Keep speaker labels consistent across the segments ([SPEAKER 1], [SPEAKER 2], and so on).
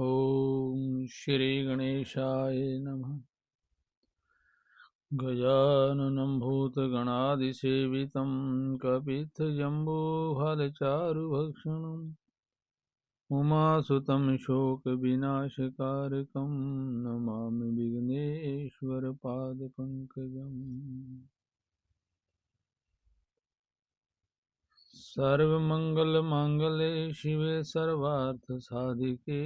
[SPEAKER 1] ॐ श्रीगणेशाय नमः गजाननं भूतगणादिसेवितं कपित्थजम्बोफलचारुभक्षणम् उमासुतं शोकविनाशकारकं नमामि विघ्नेश्वरपादपङ्कजम् सर्वमङ्गलमाङ्गले शिवे सर्वार्थसाधिके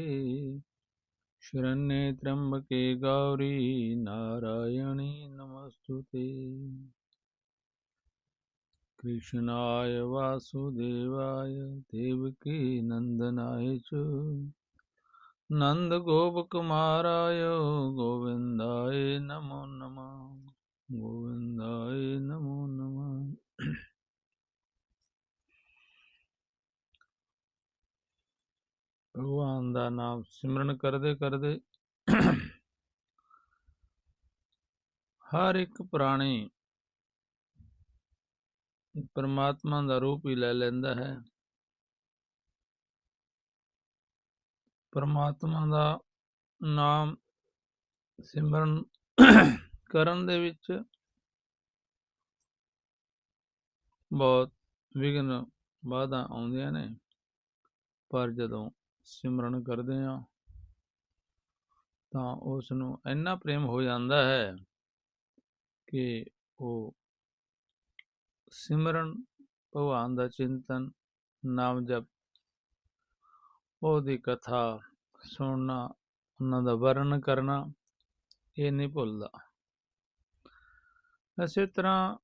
[SPEAKER 1] शरण्ये त्र्यम्बके गौरी नारायणी नमस्तु ते कृष्णाय वासुदेवाय देवकी नन्दनाय च नन्दगोपकुमाराय गोविन्दाय नमो नमः गोविन्दाय नमो नमः ਭਗਵਾਨ ਦਾ ਨਾਮ ਸਿਮਰਨ ਕਰਦੇ ਕਰਦੇ ਹਰ ਇੱਕ ਪ੍ਰਾਣੀ ਪਰਮਾਤਮਾ ਦਾ ਰੂਪ ਹੀ ਲੈ ਲੈਂਦਾ ਹੈ। ਪਰਮਾਤਮਾ ਦਾ ਨਾਮ ਸਿਮਰਨ ਕਰਨ ਦੇ ਵਿੱਚ ਬਹੁਤ ਵਿਘਨ ਬਾਧਾ ਆਉਂਦੀਆਂ ਨੇ। ਪਰ ਜਦੋਂ ਸਿਮਰਨ ਕਰਦੇ ਹਾਂ ਤਾਂ ਉਸ ਨੂੰ ਇੰਨਾ ਪ੍ਰੇਮ ਹੋ ਜਾਂਦਾ ਹੈ ਕਿ ਉਹ ਸਿਮਰਨ ਭਗਵਾਨ ਦਾ ਚਿੰਤਨ ਨਾਮ ਜਪ ਉਹਦੀ ਕਥਾ ਸੁਣਨਾ, ਉਹਨਾਂ ਦਾ ਵਰਣਨ ਕਰਨਾ, ਇਹ ਨਹੀਂ ਭੁੱਲਦਾ। ਇਸੇ ਤਰ੍ਹਾਂ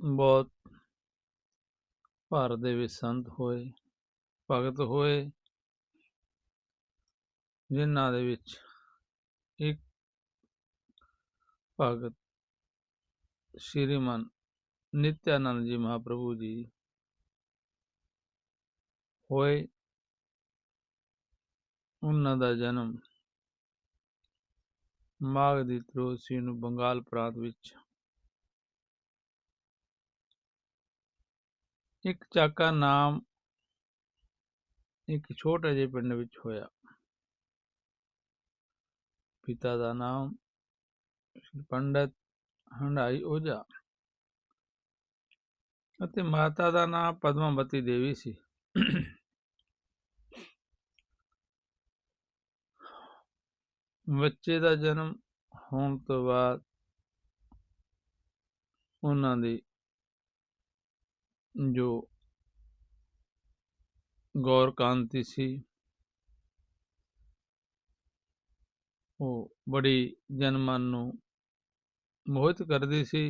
[SPEAKER 1] ਬਹੁਤ ਭਾਰਤ ਦੇ ਵਿੱਚ ਸੰਤ ਹੋਏ। ਭਗਤ ਹੋਏ ਜਿਨ੍ਹਾਂ ਦੇ ਵਿੱਚ ਇੱਕ ਭਗਤ ਸ਼੍ਰੀਮਨ ਨਿਤਿਆਨੰਦ ਜੀ ਮਹਾਪ੍ਰਭੂ ਜੀ ਹੋਏ, ਉਹਨਾਂ ਦਾ ਜਨਮ ਮਾਘ ਦੀ ਤਰੋਸੀ ਨੂੰ ਬੰਗਾਲ ਪ੍ਰਾਂਤ ਵਿੱਚ ਇੱਕ ਚਾਕਾ ਨਾਮ ਇੱਕ ਛੋਟੇ ਜਿਹੇ ਪਿੰਡ ਵਿੱਚ ਹੋਇਆ। ਪਿਤਾ ਦਾ ਨਾਮ ਪੰਡਤ ਹੰਡਾਈ ਓਜਾ ਅਤੇ ਮਾਤਾ ਦਾ ਨਾਮ ਪਦਮਾਵਤੀ ਦੇਵੀ ਸੀ। ਬੱਚੇ ਦਾ ਜਨਮ ਹੋਣ ਤੋਂ ਬਾਅਦ ਉਹਨਾਂ ਦੀ ਜੋ ਗੌਰ ਕਾਂਤੀ ਸੀ ਉਹ ਬੜੀ ਜਨਮਨ ਨੂੰ ਮੋਹਿਤ ਕਰਦੀ ਸੀ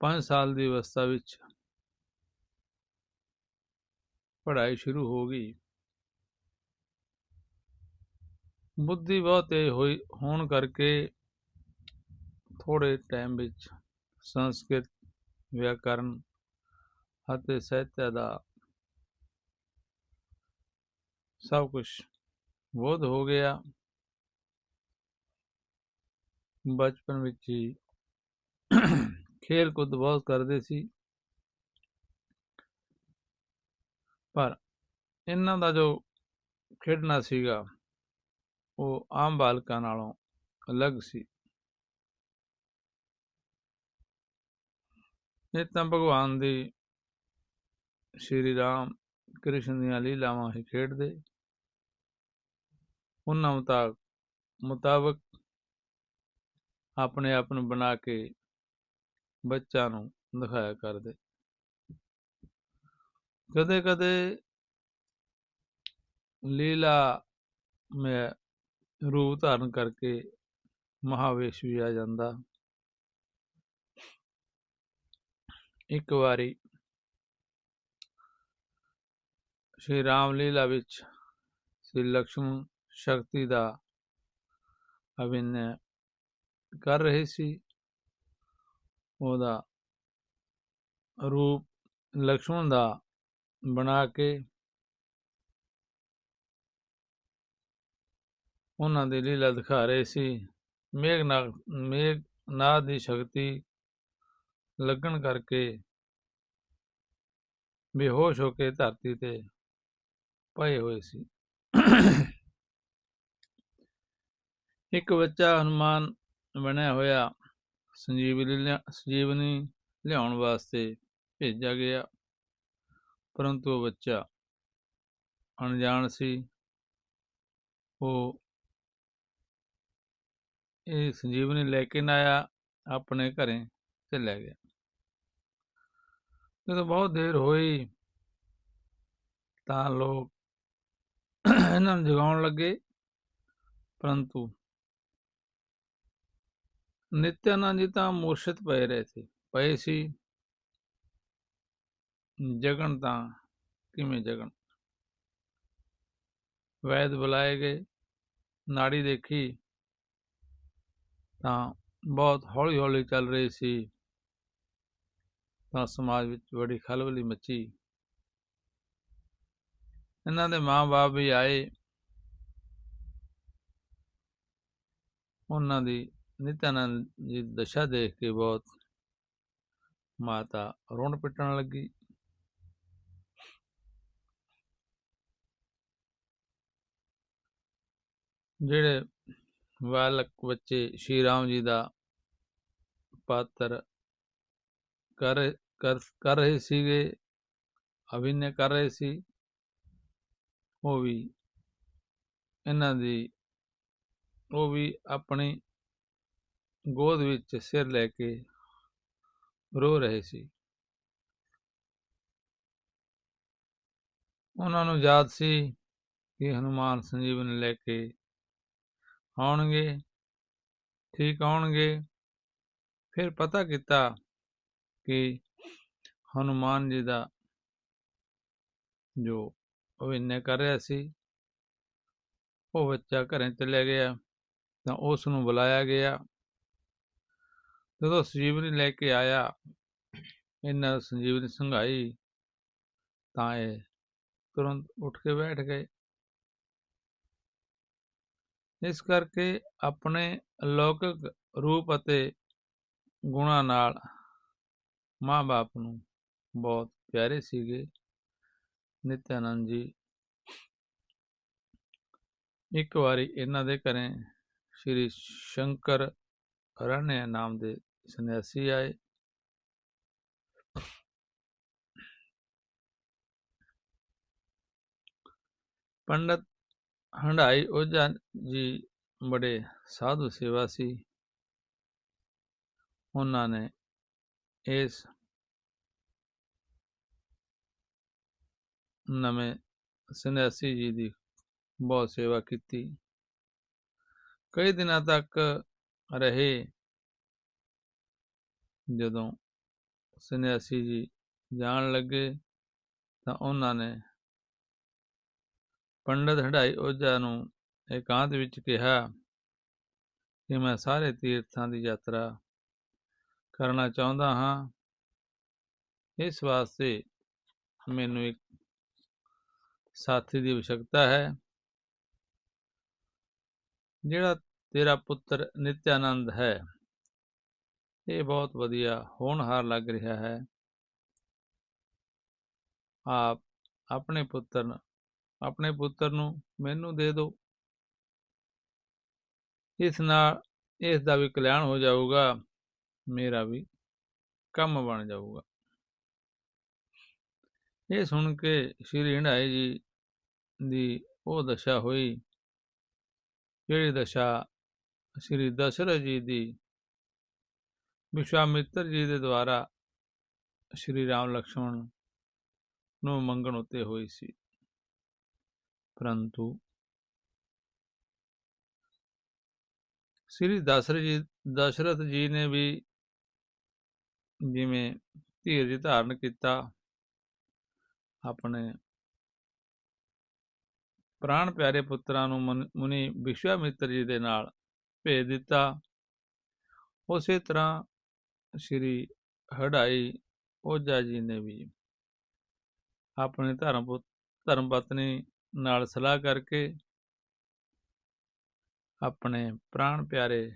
[SPEAKER 1] 5 ਸਾਲ ਦੀ ਅਵਸਥਾ ਵਿੱਚ ਪੜ੍ਹਾਈ ਸ਼ੁਰੂ ਹੋ ਗਈ ਬੁੱਧੀ ਬਹੁਤ ਤੇਜ਼ ਹੋਈ ਹੋਣ ਕਰਕੇ ਥੋੜੇ ਟਾਈਮ ਵਿੱਚ ਸੰਸਕ੍ਰਿਤ ਵਿਆਕਰਨ ਅਤੇ ਸਾਹਿਤ ਦਾ ਸਭ ਕੁਝ ਬੋਧ ਹੋ ਗਿਆ ਬਚਪਨ ਵਿੱਚ ਹੀ ਖੇਲ ਕੁੱਦ ਬਹੁਤ ਕਰਦੇ ਸੀ ਪਰ ਇਹਨਾਂ ਦਾ ਜੋ ਖੇਡਣਾ ਸੀਗਾ ਉਹ ਆਮ ਬਾਲਕਾਂ ਨਾਲੋਂ ਅਲੱਗ ਸੀ ਇਹ ਤਾਂ ਭਗਵਾਨ ਦੀ ਸ਼੍ਰੀ ਰਾਮ ਕ੍ਰਿਸ਼ਨ ਦੀਆਂ ਲੀਲਾਵਾਂ ਹੀ ਖੇਡਦੇ ਉਹਨਾਂ ਮੁਤਾਬਕ ਮੁਤਾਬਕ ਆਪਣੇ ਆਪ ਨੂੰ ਬਣਾ ਕੇ ਬੱਚਾ ਨੂੰ ਦਿਖਾਇਆ ਕਰਦੇ। ਕਦੇ ਕਦੇ ਲੀਲਾ ਮੈਂ ਰੂਪ ਧਾਰਨ ਕਰਕੇ ਮਹਾਵੇਸ਼ ਵੀ ਆ ਜਾਂਦਾ। ਇੱਕ ਵਾਰੀ ਸ਼੍ਰੀ ਰਾਮ ਲੀਲਾ ਵਿੱਚ ਸ਼੍ਰੀ ਲਕਸ਼ਮਣ ਸ਼ਕਤੀ ਦਾ ਅਭਿਨੈ ਕਰ ਰਹੀ ਸੀ। ਉਹਦਾ ਰੂਪ ਲਕਸ਼ਮਣ ਦਾ ਬਣਾ ਕੇ ਉਹਨਾਂ ਦੇ ਲੀਲਾ ਦਿਖਾ ਰਹੇ ਸੀ। ਮੇਘਨਾਥ ਮੇਘਨਾਥ ਦੀ ਸ਼ਕਤੀ ਲੱਗਣ ਕਰਕੇ ਬੇਹੋਸ਼ ਹੋ ਕੇ ਧਰਤੀ ਤੇ ਪਏ ਹੋਏ ਸੀ। ਇੱਕ ਬੱਚਾ ਹਨੂਮਾਨ ਬਣਿਆ ਹੋਇਆ ਸੰਜੀਵਨੀ ਲਿਆ ਸੰਜੀਵਨੀ ਲਿਆਉਣ ਵਾਸਤੇ ਭੇਜਿਆ ਗਿਆ, ਪਰੰਤੂ ਉਹ ਬੱਚਾ ਅਣਜਾਣ ਸੀ। ਉਹ ਇਹ ਸੰਜੀਵਨੀ ਲੈ ਕੇ ਨਾ ਆਇਆ, ਆਪਣੇ ਘਰੇ ਤੇ ਗਿਆ। ਜਦੋਂ ਬਹੁਤ ਦੇਰ ਹੋਈ, ਤਾਂ ਲੋਕ ਇਹਨਾਂ ਨੂੰ ਜਗਾਉਣ ਲੱਗੇ, ਪਰੰਤੂ ਨਿਤਿਆਨੰਦ ਜੀ ਤਾਂ ਮੂਰਛਿਤ ਪਏ ਰਹੇ ਸੀ ਪਏ ਸੀ ਜਗਣ ਤਾਂ ਕਿਵੇਂ ਜਗਣ ਵੈਦ ਬੁਲਾਏ ਗਏ ਨਾੜੀ ਦੇਖੀ ਤਾਂ ਬਹੁਤ ਹੌਲੀ ਹੌਲੀ ਚੱਲ ਰਹੀ ਸੀ ਤਾਂ ਸਮਾਜ ਵਿੱਚ ਬੜੀ ਖਲਬਲੀ ਮੱਚੀ ਇਹਨਾਂ ਦੇ ਮਾਂ-ਬਾਪ ਵੀ ਆਏ ਉਹਨਾਂ ਦੀ ਨਿਤਿਆਨੰਦ ਜੀ ਦੀ ਦਸ਼ਾ ਦੇਖ ਕੇ ਬਹੁਤ ਮਾਤਾ ਰੋਣ ਪਿੱਟਣ ਲੱਗੀ। ਜਿਹੜੇ ਬਾਲਕ ਬੱਚੇ ਸ਼੍ਰੀ ਰਾਮ ਜੀ ਦਾ ਪਾਤਰ ਕਰ ਕਰ ਕਰ ਰਹੇ ਸੀਗੇ, ਅਭਿਨੈ ਕਰ ਰਹੇ ਸੀ, ਉਹ ਵੀ ਇਹਨਾਂ ਦੀ, ਉਹ ਵੀ ਆਪਣੀ ਗੋਦ ਵਿੱਚ ਸਿਰ ਲੈ ਕੇ ਰੋ ਰਹੇ ਸੀ। ਉਹਨਾਂ ਨੂੰ ਯਾਦ ਸੀ ਕਿ ਹਨੂਮਾਨ ਸੰਜੀਵਨ ਲੈ ਕੇ ਆਉਣਗੇ, ਠੀਕ ਆਉਣਗੇ। ਫਿਰ ਪਤਾ ਕੀਤਾ ਕਿ ਹਨੂਮਾਨ ਜੀ ਦਾ ਜੋ ਅਭਿਨੈ ਕਰ ਰਿਹਾ ਸੀ, ਉਹ ਬੱਚਾ ਘਰੇ ਚਲੇ ਗਿਆ ਤਾਂ ਉਸ ਨੂੰ ਬੁਲਾਇਆ ਗਿਆ। ਜਦੋਂ ਸੰਜੀਵਨੀ ਲੈ ਕੇ ਆਇਆ, ਇਹਨਾਂ ਸੰਜੀਵਨੀ ਸੰਘਾਈ, ਤਾਂ ਇਹ ਤੁਰੰਤ ਉੱਠ ਕੇ ਬੈਠ ਗਏ। ਇਸ ਕਰਕੇ ਆਪਣੇ ਅਲੌਕਿਕ ਰੂਪ ਅਤੇ ਗੁਣਾਂ ਨਾਲ ਮਾਂ-ਬਾਪ ਨੂੰ ਬਹੁਤ ਪਿਆਰੇ ਸੀਗੇ ਨਿਤਿਆਨੰਦ ਜੀ। ਇੱਕ ਵਾਰੀ ਇਹਨਾਂ ਦੇ ਘਰੇ ਸ਼੍ਰੀ ਸ਼ੰਕਰ ਅਰਣਿਆ ਨਾਮ ਦੇ ਸੰਨਿਆਸੀ ਆਏ ਪੰਡਤ ਹੰਡਾਈ ਓਝਾ ਜੀ ਬੜੇ ਸਾਧੂ ਸੇਵਾ ਸੀ ਉਹਨਾਂ ਨੇ ਇਸ ਨਵੇਂ ਸੰਨਿਆਸੀ ਜੀ ਦੀ ਬਹੁਤ ਸੇਵਾ ਕੀਤੀ ਕਈ ਦਿਨਾਂ ਤੱਕ ਰਹੇ ਜਦੋਂ ਸੰਨਿਆਸੀ ਜੀ ਜਾਣ ਲੱਗੇ ਤਾਂ ਉਹਨਾਂ ਨੇ ਪੰਡਤ ਹੰਡਾਈ ਓਝਾ ਨੂੰ ਇਕਾਂਤ ਵਿੱਚ ਕਿਹਾ ਕਿ ਮੈਂ ਸਾਰੇ ਤੀਰਥਾਂ ਦੀ ਯਾਤਰਾ ਕਰਨਾ ਚਾਹੁੰਦਾ ਹਾਂ ਇਸ ਵਾਸਤੇ ਮੈਨੂੰ ਇੱਕ ਸਾਥੀ ਦੀ आवश्यकता ਹੈ ਜਿਹੜਾ ਤੇਰਾ ਪੁੱਤਰ ਨਿਤਿਆਨੰਦ ਹੈ ਇਹ ਬਹੁਤ ਵਧੀਆ ਹੋਣਹਾਰ ਲੱਗ ਰਿਹਾ ਹੈ। ਆਪ ਆਪਣੇ ਪੁੱਤਰ ਆਪਣੇ ਪੁੱਤਰ ਨੂੰ ਮੈਨੂੰ ਦੇ ਦਿਓ ਇਸ ਨਾਲ ਇਸ ਦਾ ਵੀ ਕਲਿਆਣ ਹੋ ਜਾਊਗਾ, ਮੇਰਾ ਵੀ ਕੰਮ ਬਣ ਜਾਊਗਾ। ਇਹ ਸੁਣ ਕੇ ਸ਼੍ਰੀ ਹੰਡਾਈ ਜੀ ਦੀ ਉਹ ਦਸ਼ਾ ਹੋਈ, ਜਿਹੜੀ ਦਸ਼ਾ ਸ਼੍ਰੀ ਦਸ਼ਰਥ ਜੀ ਦੀ ਵਿਸ਼ਵਾਮਿੱਤਰ ਜੀ ਦੇ ਦੁਆਰਾ ਸ਼੍ਰੀ ਰਾਮ ਲਕਸ਼ਮਣ ਨੂੰ ਮੰਗਣ ਉਤੇ ਹੋਈ ਸੀ। ਪਰੰਤੂ ਸ੍ਰੀ ਦਸ਼ਰਥ ਜੀ ਦਸ਼ਰਥ ਜੀ ਨੇ ਵੀ ਜਿਵੇਂ ਧੀਰਜ ਧਾਰਨ ਕੀਤਾ, ਆਪਣੇ ਪ੍ਰਾਣ ਪਿਆਰੇ ਪੁੱਤਰਾਂ ਨੂੰ ਮੁਨੀ ਵਿਸ਼ਵਾਮਿੱਤਰ ਜੀ ਦੇ ਨਾਲ ਭੇਜ ਦਿੱਤਾ, ਉਸੇ ਤਰ੍ਹਾਂ ਸ਼੍ਰੀ ਹੜਾਈ ਓਝਾ ਜੀ ਨੇ ਵੀ ਆਪਣੇ ਧਰਮ ਧਰਮ ਪਤਨੀ ਨਾਲ ਸਲਾਹ ਕਰਕੇ ਆਪਣੇ ਪ੍ਰਾਣ ਪਿਆਰੇ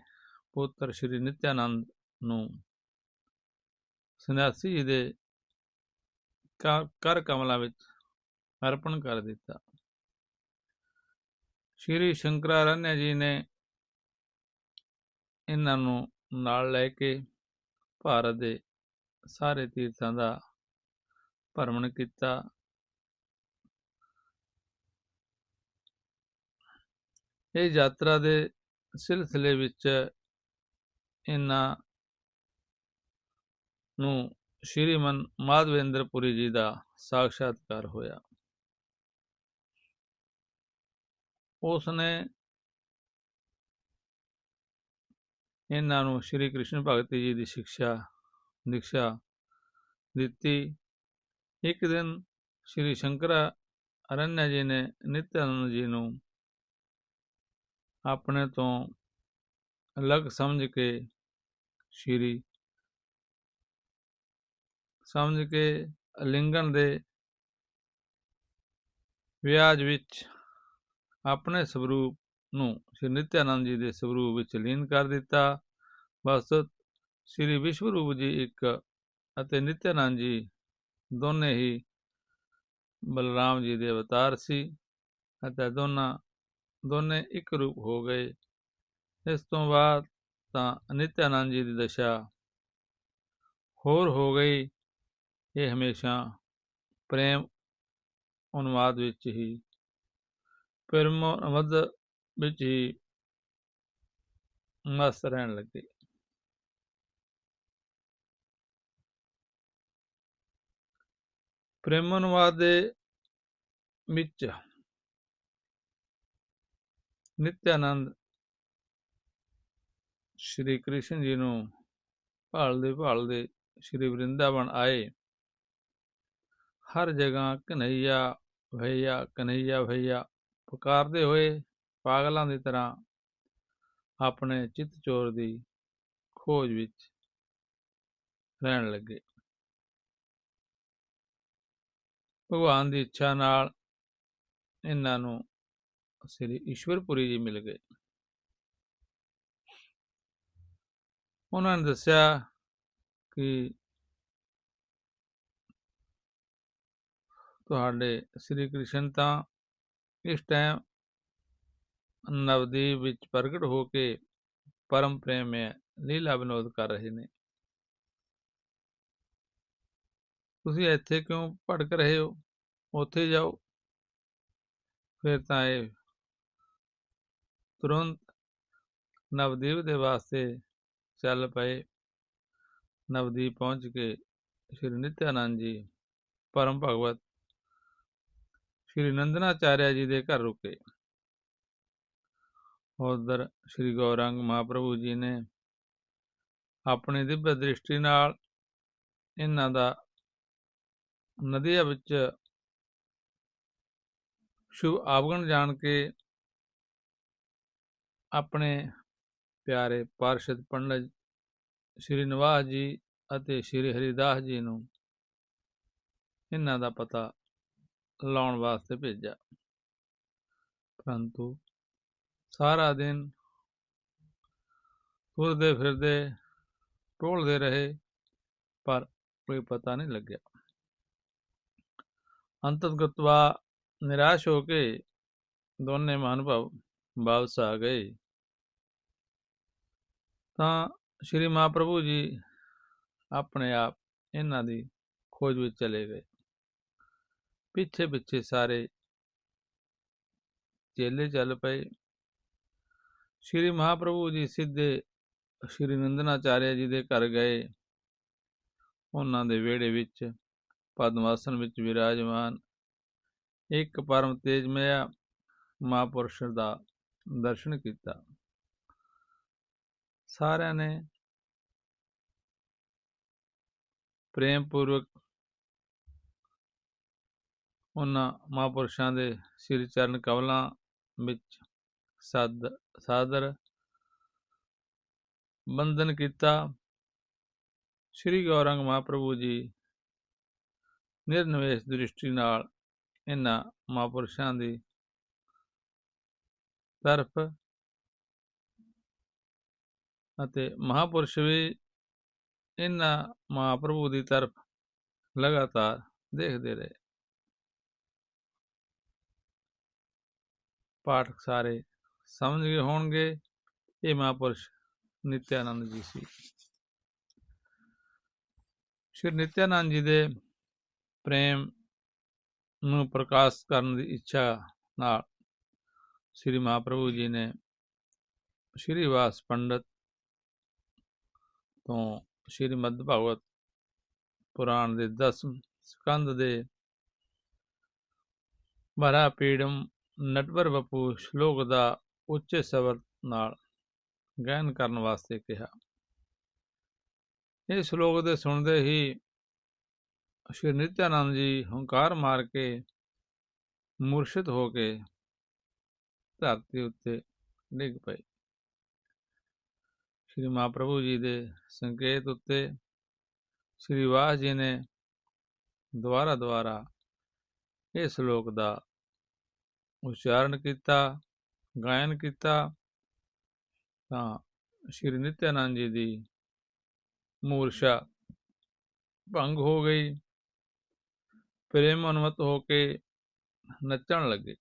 [SPEAKER 1] ਪੁੱਤਰ ਸ਼੍ਰੀ ਨਿਤਿਆਨੰਦ ਨੂੰ ਸੰਨਿਆਸੀ ਜੀ ਦੇ ਕਰ ਕਮਲਾਂ ਵਿੱਚ ਅਰਪਣ ਕਰ ਦਿੱਤਾ। ਸ਼੍ਰੀ ਸ਼ੰਕਰਾਰण्य ਜੀ ਨੇ ਇਹਨਾਂ ਨੂੰ ਨਾਲ ਲੈ ਕੇ ਭਾਰਤ ਦੇ ਸਾਰੇ ਤੀਰਥਾਂ ਦਾ ਭਰਮਣ ਕੀਤਾ। ਇਹ ਯਾਤਰਾ ਦੇ ਸਿਲਸਿਲੇ ਵਿੱਚ ਇਹਨਾਂ ਨੂੰ ਸ਼੍ਰੀਮਨ ਮਾਧਵੇਂਦਰਪੁਰੀ ਜੀ ਦਾ ਸਾਖਸ਼ਾਤਕਾਰ ਹੋਇਆ। ਉਸ ਨੇ ਇਹਨਾਂ ਨੂੰ ਸ਼੍ਰੀ ਕ੍ਰਿਸ਼ਨ ਭਗਤੀ ਜੀ ਦੀ ਸਿੱਖਿਆ, ਦੀਕਸ਼ਾ ਦਿੱਤੀ। ਇੱਕ ਦਿਨ ਸ਼੍ਰੀ ਸ਼ੰਕਰਾ ਅਰण्य ਜੀ ਨੇ ਨਿਤਿਆਨੰਦ ਜੀ ਨੂੰ ਆਪਣੇ ਤੋਂ ਅਲੱਗ ਸਮਝ ਕੇ ਸ਼੍ਰੀ ਸਮਝ ਕੇ ਲਿੰਗਨ ਦੇ ਵਿਆਜ ਵਿੱਚ ਆਪਣੇ ਸਰੂਪ ਨੂੰ ਸ਼੍ਰੀ ਨਿਤਿਆਨੰਦ ਜੀ ਦੇ ਸਰੂਪ ਵਿੱਚ ਲੀਨ ਕਰ ਦਿੱਤਾ। ਬਸ ਸ਼੍ਰੀ ਵਿਸ਼ਵਰੂਪ ਜੀ ਇੱਕ ਅਤੇ ਨਿਤਿਆਨੰਦ ਜੀ ਦੋਨੇ ਹੀ ਬਲਰਾਮ ਜੀ ਦੇ ਅਵਤਾਰ ਸੀ ਅਤੇ ਦੋਨਾਂ, ਦੋਨੇ ਇੱਕ ਰੂਪ ਹੋ ਗਏ। ਇਸ ਤੋਂ ਬਾਅਦ ਤਾਂ ਨਿਤਿਆਨੰਦ ਜੀ ਦੀ ਦਸ਼ਾ ਹੋਰ ਹੋ ਗਈ। ਇਹ ਹਮੇਸ਼ਾ ਪ੍ਰੇਮ ਉਨਮਾਦ ਵਿੱਚ ਹੀ। ਪ੍ਰੇਮ ਮਦ ਵਿੱਚ ਹੀ ਮਸਤ ਰਹਿਣ ਲੱਗੇ। ਪ੍ਰੇਮ ਅਨੁਵਾਦ ਦੇ ਵਿੱਚ ਨਿਤਿਆਨੰਦ ਸ਼੍ਰੀ ਕ੍ਰਿਸ਼ਨ ਜੀ ਨੂੰ ਭਾਲਦੇ ਭਾਲਦੇ ਸ਼੍ਰੀ ਵਰਿੰਦਾਵਨ ਆਏ। ਹਰ ਜਗ੍ਹਾ ਕਨਈਆ ਭਈਆ ਕਨਈਆ ਭਈਆ ਪੁਕਾਰਦੇ ਹੋਏ ਪਾਗਲਾਂ ਦੀ ਤਰ੍ਹਾਂ ਆਪਣੇ ਚਿੱਤ ਚੋਰ ਦੀ ਖੋਜ ਵਿੱਚ ਰਹਿਣ ਲੱਗੇ। ਭਗਵਾਨ ਦੀ ਇੱਛਾ ਨਾਲ ਇਹਨਾਂ ਨੂੰ ਸ੍ਰੀ ਈਸ਼ਵਰਪੁਰੀ ਜੀ ਮਿਲ ਗਏ। ਉਹਨਾਂ ਨੇ ਦੱਸਿਆ ਕਿ ਤੁਹਾਡੇ ਸ੍ਰੀ ਕ੍ਰਿਸ਼ਨ ਤਾਂ ਇਸ ਟਾਈਮ ਨਵਦੀਪ ਵਿੱਚ ਪ੍ਰਗਟ ਹੋ ਕੇ ਪਰਮ ਪ੍ਰੇਮ ਹੈ ਲੀਲਾ ਵਿਨੋਦ ਕਰ ਰਹੇ ਨੇ ਤੁਸੀਂ ਇੱਥੇ ਕਿਉਂ ਭਟਕ ਰਹੇ ਹੋ ਉੱਥੇ ਜਾਓ ਫਿਰ ਤਾਂ ਇਹ ਤੁਰੰਤ ਨਵਦੀਪ ਦੇ ਵਾਸਤੇ ਚੱਲ ਪਏ ਨਵਦੀਪ ਪਹੁੰਚ ਕੇ ਸ਼੍ਰੀ ਨਿਤਿਆਨੰਦ ਜੀ ਪਰਮ ਭਗਵਤ ਸ਼੍ਰੀ ਨੰਦਨਾਚਾਰਿਆ ਜੀ ਦੇ ਘਰ ਰੁਕੇ ਉਧਰ ਸ਼੍ਰੀ ਗੌਰੰਗ ਮਹਾਪ੍ਰਭੂ ਜੀ ਨੇ ਆਪਣੀ ਦਿਵਯ ਦ੍ਰਿਸ਼ਟੀ ਨਾਲ ਇਹਨਾਂ ਦਾ ਨਦੀਆਂ ਵਿੱਚ ਸ਼ੁਭ ਆਵਗਣ ਜਾਣ ਕੇ ਆਪਣੇ ਪਿਆਰੇ ਪਾਰਸ਼ਦ ਪੰਡਤ ਸ਼੍ਰੀ ਨਿਵਾਸ ਜੀ ਅਤੇ ਸ਼੍ਰੀ ਹਰੀਦਾਸ ਜੀ ਨੂੰ ਇਹਨਾਂ ਦਾ ਪਤਾ ਲਾਉਣ ਵਾਸਤੇ ਭੇਜਿਆ। ਪਰੰਤੂ ਸਾਰਾ ਦਿਨ ਤੁਰਦੇ ਫਿਰਦੇ ਟੋਲਦੇ ਰਹੇ ਪਰ ਕੋਈ ਪਤਾ ਨਹੀਂ ਲੱਗਿਆ ਅੰਤਤਗਤਵਾ ਨਿਰਾਸ਼ ਹੋ ਕੇ ਦੋਨੇ ਮਹਾਨੁਭਾਵ ਵਾਪਸ ਆ ਗਏ ਤਾਂ ਸ਼੍ਰੀ ਮਹਾਪ੍ਰਭੂ ਜੀ ਆਪਣੇ ਆਪ ਇਹਨਾਂ ਦੀ ਖੋਜ ਵਿੱਚ ਚਲੇ ਗਏ ਪਿੱਛੇ ਪਿੱਛੇ ਸਾਰੇ ਚੇਲੇ ਚੱਲ ਪਏ ਸ਼੍ਰੀ ਮਹਾਪ੍ਰਭੂ ਜੀ ਸਿੱਧੇ ਸ਼੍ਰੀ ਨੰਦਨਾਚਾਰਿਆ ਜੀ ਦੇ ਘਰ ਗਏ। ਉਹਨਾਂ ਦੇ ਵਿਹੜੇ ਵਿੱਚ ਪਦਮਾਸਨ ਵਿੱਚ ਵਿਰਾਜਮਾਨ। ਇੱਕ ਪਰਮ ਤੇਜਮਇਆ ਮਹਾਪੁਰਸ਼ ਦਾ ਦਰਸ਼ਨ ਕੀਤਾ। ਸਾਰਿਆਂ ਨੇ ਪ੍ਰੇਮ ਪੂਰਵਕ ਉਹਨਾਂ ਮਹਾਪੁਰਸ਼ਾਂ ਦੇ ਸਿਰ ਚਰਨ ਕਵਲਾਂ ਵਿੱਚ ਸਦ, ਸਾਦਰ ਬੰਧਨ ਕੀਤਾ। ਸ੍ਰੀ ਗੌਰੰਗ ਮਹਾਪ੍ਰਭੂ ਜੀ ਨਿਰਨਵੇਸ਼ ਦ੍ਰਿਸ਼ਟੀ ਨਾਲ ਇਹਨਾਂ ਮਹਾਪੁਰਸ਼ਾਂ ਦੀ ਤਰਫ ਅਤੇ ਮਹਾਪੁਰਸ਼ ਵੀ ਇਹਨਾਂ ਮਹਾਪ੍ਰਭੂ ਦੀ ਤਰਫ ਲਗਾਤਾਰ ਦੇਖਦੇ ਰਹੇ। ਪਾਠਕ ਸਾਰੇ ਸਮਝ ਗਏ ਹੋਣਗੇ। ਇਹ ਮਹਾਂਪੁਰਸ਼ ਨਿਤਿਆਨੰਦ ਜੀ ਸੀ। ਸ਼੍ਰੀ ਨਿਤਿਆਨੰਦ ਜੀ ਦੇ ਪ੍ਰੇਮ ਨੂੰ ਪ੍ਰਕਾਸ਼ ਕਰਨ ਦੀ ਇੱਛਾ ਨਾਲ ਸ੍ਰੀ ਮਹਾਪ੍ਰਭੂ ਜੀ ਨੇ ਸ਼੍ਰੀ ਵਾਸ ਪੰਡਤ ਤੋਂ ਸ਼੍ਰੀ ਮਦ ਭਗਵਤ ਪੁਰਾਣ ਦੇ 10 ਸਕੰਦ ਦੇ ਮਰਾ ਪੀੜਮ ਨਟਵਰ ਬਪੂ ਸ਼ਲੋਕ ਦਾ ਉੱਚੇ ਸਵਰ ਨਾਲ ਗਾਇਨ ਕਰਨ ਵਾਸਤੇ ਕਿਹਾ। ਇਹ ਸ਼ਲੋਕ ਦੇ ਸੁਣਦੇ ਹੀ ਸ਼੍ਰੀ ਨਿਤਿਆਨੰਦ ਜੀ ਹੰਕਾਰ ਮਾਰ ਕੇ ਮੁਰਸ਼ਿਦ ਹੋ ਕੇ ਧਰਤੀ ਉੱਤੇ ਡਿੱਗ ਪਏ। ਸ਼੍ਰੀ ਮਹਾਪ੍ਰਭੂ ਜੀ ਦੇ ਸੰਕੇਤ ਉੱਤੇ ਸ਼੍ਰੀ ਵਾਸ ਜੀ ਨੇ ਦੁਆਰਾ ਦੁਆਰਾ ਇਹ ਸ਼ਲੋਕ ਦਾ ਉਚਾਰਨ ਕੀਤਾ। ਗਾਇਨ ਕੀਤਾ ਤਾਂ ਸ਼੍ਰੀ ਨਿਤਿਆਨੰਦ ਜੀ ਦੀ ਮੂਰਛਾ ਭੰਗ ਹੋ ਗਈ। ਪ੍ਰੇਮ ਅਨੁਮਤ ਹੋ ਕੇ ਨੱਚਣ ਲੱਗੇ।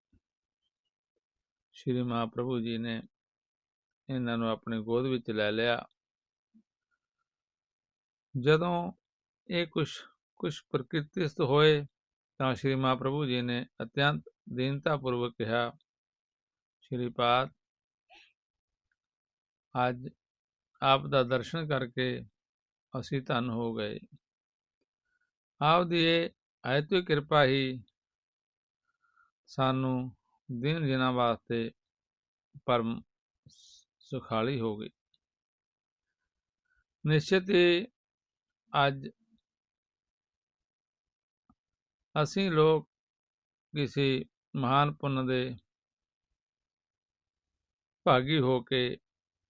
[SPEAKER 1] ਸ਼੍ਰੀ ਮਹਾਪ੍ਰਭੂ ਜੀ ਨੇ ਇਹਨਾਂ ਨੂੰ ਆਪਣੀ ਗੋਦ ਵਿੱਚ ਲੈ ਲਿਆ। ਜਦੋਂ ਇਹ ਕੁਛ ਕੁਛ ਪ੍ਰਕਿਰਤਿਸਤ ਹੋਏ ਤਾਂ ਸ਼੍ਰੀ ਮਹਾਪ੍ਰਭੂ ਜੀ ਨੇ ਅਤਿਅੰਤ ਦੀਨਤਾ ਪੂਰਵਕ ਕਿਹਾ ਸ਼੍ਰੀ ਪਾਦ। ਅੱਜ ਆਪ ਦਾ ਦਰਸ਼ਨ ਕਰਕੇ ਅਸੀਂ ਧੰਨ ਹੋ ਗਏ। ਆਪ ਦੀ ਇਹ ਐਤਵੀ ਕਿਰਪਾ ਹੀ ਸਾਨੂੰ ਦਿਨ ਜਿਨਾਂ ਵਾਸਤੇ ਪਰਮ ਸੁਖਾਲੀ ਹੋ ਗਈ। ਨਿਸ਼ਚਿਤ ਹੀ ਅੱਜ ਅਸੀਂ ਲੋਕ ਕਿਸੇ ਮਹਾਨ ਪੁੰਨ ਦੇ ਭਾਗੀ ਹੋ ਕੇ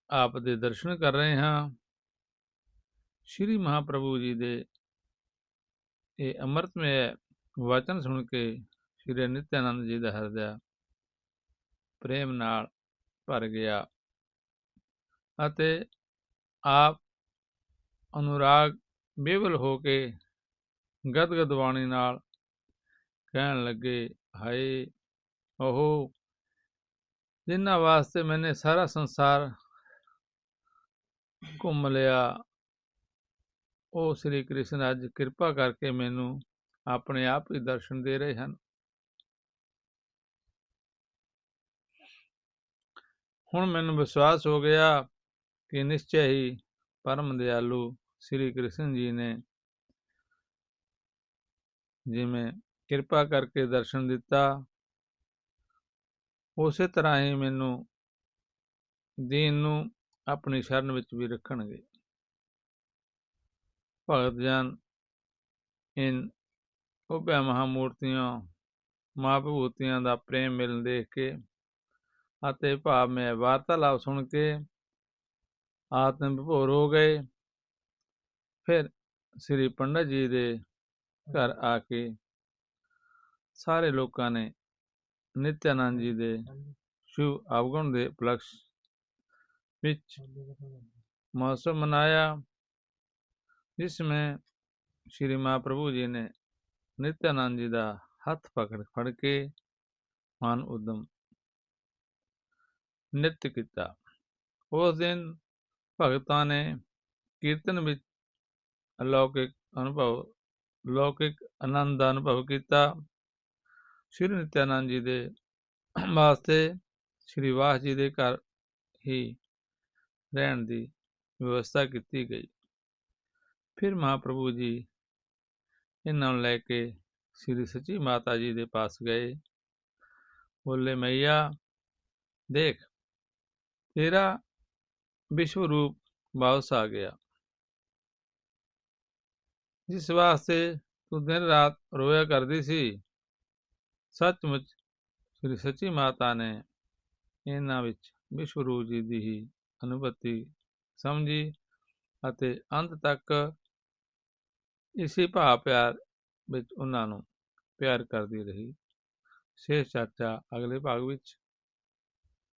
[SPEAKER 1] ਆਪ ਦੇ ਦਰਸ਼ਨ ਕਰ ਰਹੇ ਹਾਂ। ਸ਼੍ਰੀ ਮਹਾਪ੍ਰਭੂ ਜੀ ਦੇ ਇਹ ਅੰਮ੍ਰਿਤਮය ਵਚਨ ਸੁਣ ਕੇ ਸ਼੍ਰੀ ਨਿਤਿਆਨੰਦ ਜੀ ਦਾ ਹਿਰਦਾ ਪ੍ਰੇਮ ਨਾਲ ਭਰ ਗਿਆ ਅਤੇ ਆਪ ਅਨੁਰਾਗ ਬੇਵਲ ਹੋ ਕੇ ਗਦਗਦ ਬਾਣੀ ਨਾਲ ਕਹਿਣ ਲੱਗੇ, ਹਾਏ, ਓਹੋ ਜਿਨ੍ਹਾਂ ਵਾਸਤੇ ਮੈਨੇ ਸਾਰਾ ਸੰਸਾਰ ਘੁੰਮ ਲਿਆ, ਉਹ ਸ੍ਰੀ ਕ੍ਰਿਸ਼ਨ ਅੱਜ ਕਿਰਪਾ ਕਰਕੇ ਮੈਨੂੰ ਆਪਣੇ ਆਪ ਹੀ ਦਰਸ਼ਨ ਦੇ ਰਹੇ ਹਨ। ਹੁਣ ਮੈਨੂੰ ਵਿਸ਼ਵਾਸ ਹੋ ਗਿਆ ਕਿ ਨਿਸ਼ਚੈ ਹੀ ਪਰਮ ਦਿਆਲੂ ਸ੍ਰੀ ਕ੍ਰਿਸ਼ਨ ਜੀ ਨੇ ਜਿਵੇਂ ਕਿਰਪਾ ਕਰਕੇ ਦਰਸ਼ਨ ਦਿੱਤਾ ਉਸੇ ਤਰ੍ਹਾਂ ਹੀ ਮੈਨੂੰ ਦੀਨ ਨੂੰ ਆਪਣੀ ਸ਼ਰਨ ਵਿੱਚ ਵੀ ਰੱਖਣਗੇ। ਭਗਤ ਜਨ, ਇਨ ਉਭੈ ਮਹਾਮੂਰਤੀਆਂ, ਮਹਾਭੂਤੀਆਂ ਦਾ ਪ੍ਰੇਮ ਮਿਲਣ ਦੇਖ ਕੇ ਅਤੇ ਭਾਵ ਮੈਂ ਵਾਰਤਾਲਾਪ ਸੁਣ ਕੇ ਆਤਮ ਵਿਭੋਰ ਹੋ ਗਏ। ਫਿਰ ਸ੍ਰੀ ਪੰਡਤ ਜੀ ਦੇ ਘਰ ਆ ਕੇ ਸਾਰੇ ਲੋਕਾਂ ਨੇ ਨਿਤਿਆਨੰਦ ਜੀ ਦੇ ਸ਼ੁਭ ਆਵਗਣ ਦੇ ਉਪਲਕਸ਼ ਵਿੱਚ ਮੌਸਮ ਮਨਾਇਆ ਜਿਸ ਵਿੱਚ ਸ਼੍ਰੀ ਮਹਾਪ੍ਰਭੂ ਜੀ ਨੇ ਨਿਤਿਆਨੰਦ ਜੀ ਦਾ ਹੱਥ ਪਕੜ ਫੜ ਕੇ ਮਾਨ ਉਦਮ ਨਿਤ ਕੀਤਾ। ਉਸ ਦਿਨ ਭਗਤਾਂ ਨੇ ਕੀਰਤਨ ਵਿੱਚ ਅਲੌਕਿਕ ਅਨੁਭਵ ਲੌਕਿਕ ਆਨੰਦ ਦਾ ਅਨੁਭਵ ਕੀਤਾ। ਸ਼੍ਰੀ ਨਿਤਿਆਨੰਦ ਜੀ ਦੇ ਵਾਸਤੇ ਸ਼੍ਰੀ ਵਾਸ ਜੀ ਦੇ ਘਰ ਹੀ ਰਹਿਣ ਦੀ ਵਿਵਸਥਾ ਕੀਤੀ ਗਈ। ਫਿਰ ਮਹਾਪ੍ਰਭੂ ਜੀ ਇਹਨਾਂ ਨੂੰ ਲੈ ਕੇ ਸ੍ਰੀ ਸੱਚੀ ਮਾਤਾ ਜੀ ਦੇ ਪਾਸ ਗਏ। ਬੋਲੇ, ਮਈਆ, ਦੇਖ, ਤੇਰਾ ਵਿਸ਼ਵ ਰੂਪ ਵਾਪਸ ਆ ਗਿਆ। ਜਿਸ ਵਾਸਤੇ ਤੂੰ ਦਿਨ ਰਾਤ ਰੋਇਆ ਕਰਦੀ ਸੀ ਸੱਚਮੁੱਚ ਸ੍ਰੀ ਸੱਚੀ ਮਾਤਾ ਨੇ ਇਹਨਾਂ ਵਿੱਚ ਵਿਸ਼ਵਰੂ ਜੀ ਦੀ ਹੀ ਅਨੁਭਤੀ ਸਮਝੀ ਅਤੇ ਅੰਤ ਤੱਕ ਇਸੇ ਭਾਵ ਪਿਆਰ ਵਿੱਚ ਉਹਨਾਂ ਨੂੰ ਪਿਆਰ ਕਰਦੀ ਰਹੀ। ਸ਼ੇਸ਼ ਚਾਚਾ ਅਗਲੇ ਭਾਗ ਵਿੱਚ